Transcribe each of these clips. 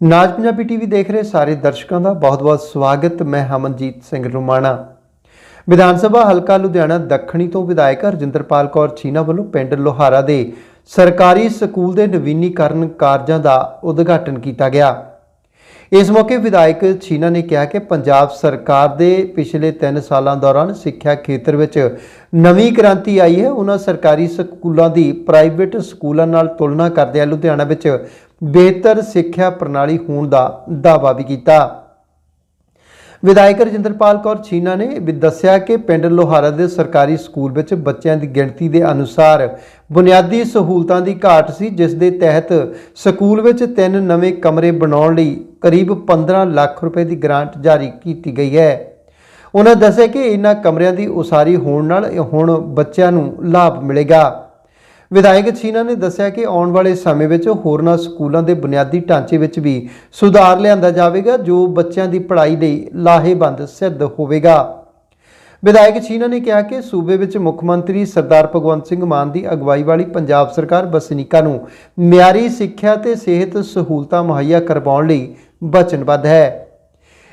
ਨਾਜ Punjabi TV ਦੇਖ ਰਹੇ ਸਾਰੇ ਦਰਸ਼ਕਾਂ ਦਾ ਬਹੁਤ-ਬਹੁਤ ਸਵਾਗਤ। ਮੈਂ ਹਮਨਜੀਤ ਸਿੰਘ ਰੁਮਾਣਾ। ਵਿਧਾਨ ਸਭਾ ਹਲਕਾ ਲੁਧਿਆਣਾ ਦੱਖਣੀ ਤੋਂ ਵਿਧਾਇਕ ਰਜਿੰਦਰਪਾਲ ਕੌਰ ਛੀਨਾ ਵੱਲੋਂ ਪਿੰਡ ਲੋਹਾਰਾ ਦੇ ਸਰਕਾਰੀ ਸਕੂਲ ਦੇ ਨਵੀਨੀਕਰਨ ਕਾਰਜਾਂ ਦਾ ਉਦਘਾਟਨ ਕੀਤਾ ਗਿਆ। ਇਸ ਮੌਕੇ ਵਿਧਾਇਕ ਛੀਨਾ ਨੇ ਕਿਹਾ ਕਿ ਪੰਜਾਬ ਸਰਕਾਰ ਦੇ ਪਿਛਲੇ 3 ਸਾਲਾਂ ਦੌਰਾਨ ਸਿੱਖਿਆ ਖੇਤਰ ਵਿੱਚ ਨਵੀਂ ਕ੍ਰਾਂਤੀ ਆਈ ਹੈ। ਉਹਨਾਂ ਸਰਕਾਰੀ ਸਕੂਲਾਂ ਦੀ ਪ੍ਰਾਈਵੇਟ ਸਕੂਲਾਂ ਨਾਲ ਤੁਲਨਾ ਕਰਦਿਆਂ ਲੁਧਿਆਣਾ ਵਿੱਚ ਬਿਹਤਰ ਸਿੱਖਿਆ ਪ੍ਰਣਾਲੀ ਹੋਣ ਦਾ ਦਾਅਵਾ ਵੀ ਕੀਤਾ। ਵਿਧਾਇਕ ਰਜਿੰਦਰਪਾਲ ਕੌਰ ਛੀਨਾ ਨੇ ਵੀ ਦੱਸਿਆ ਕਿ ਪਿੰਡ ਲੋਹਾਰਾ ਦੇ ਸਰਕਾਰੀ ਸਕੂਲ ਵਿੱਚ ਬੱਚਿਆਂ ਦੀ ਗਿਣਤੀ ਦੇ ਅਨੁਸਾਰ ਬੁਨਿਆਦੀ ਸਹੂਲਤਾਂ ਦੀ ਘਾਟ ਸੀ, ਜਿਸ ਦੇ ਤਹਿਤ ਸਕੂਲ ਵਿੱਚ ਤਿੰਨ ਨਵੇਂ ਕਮਰੇ ਬਣਾਉਣ ਲਈ ਕਰੀਬ 15 ਲੱਖ ਰੁਪਏ ਦੀ ਗ੍ਰਾਂਟ ਜਾਰੀ ਕੀਤੀ ਗਈ ਹੈ। ਉਹਨਾਂ ਦੱਸਿਆ ਕਿ ਇਹਨਾਂ ਕਮਰਿਆਂ ਦੀ ਉਸਾਰੀ ਹੋਣ ਨਾਲ ਹੁਣ ਬੱਚਿਆਂ ਨੂੰ ਲਾਭ ਮਿਲੇਗਾ। ਵਿਧਾਇਕ ਛੀਨਾ ਨੇ ਦੱਸਿਆ ਕਿ ਆਉਣ ਵਾਲੇ ਸਮੇਂ ਵਿੱਚ ਹੋਰਨਾਂ ਸਕੂਲਾਂ ਦੇ ਬੁਨਿਆਦੀ ਢਾਂਚੇ ਵਿੱਚ ਵੀ ਸੁਧਾਰ ਲਿਆਂਦਾ ਜਾਵੇਗਾ, ਜੋ ਬੱਚਿਆਂ ਦੀ ਪੜ੍ਹਾਈ ਲਈ ਲਾਹੇਵੰਦ ਸਿੱਧ ਹੋਵੇਗਾ। ਵਿਧਾਇਕ ਛੀਨਾ ਨੇ ਕਿਹਾ ਕਿ ਸੂਬੇ ਵਿੱਚ ਮੁੱਖ ਮੰਤਰੀ ਸਰਦਾਰ ਭਗਵੰਤ ਸਿੰਘ ਮਾਨ ਦੀ ਅਗਵਾਈ ਵਾਲੀ ਪੰਜਾਬ ਸਰਕਾਰ ਵਸਨੀਕਾਂ ਨੂੰ ਮਿਆਰੀ ਸਿੱਖਿਆ ਤੇ ਸਿਹਤ ਸਹੂਲਤਾਂ ਮੁਹੱਈਆ ਕਰਵਾਉਣ ਲਈ ਵਚਨਬੱਧ ਹੈ।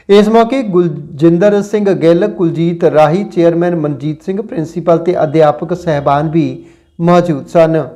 ਇਸ ਮੌਕੇ ਗੁਲਜਿੰਦਰ ਸਿੰਘ ਗਿੱਲ, ਕੁਲਜੀਤ ਰਾਹੀ, ਚੇਅਰਮੈਨ ਮਨਜੀਤ ਸਿੰਘ, ਪ੍ਰਿੰਸੀਪਲ ਤੇ ਅਧਿਆਪਕ ਸਹਿਬਾਨ ਵੀ ਮੌਜੂਦ ਸਨ।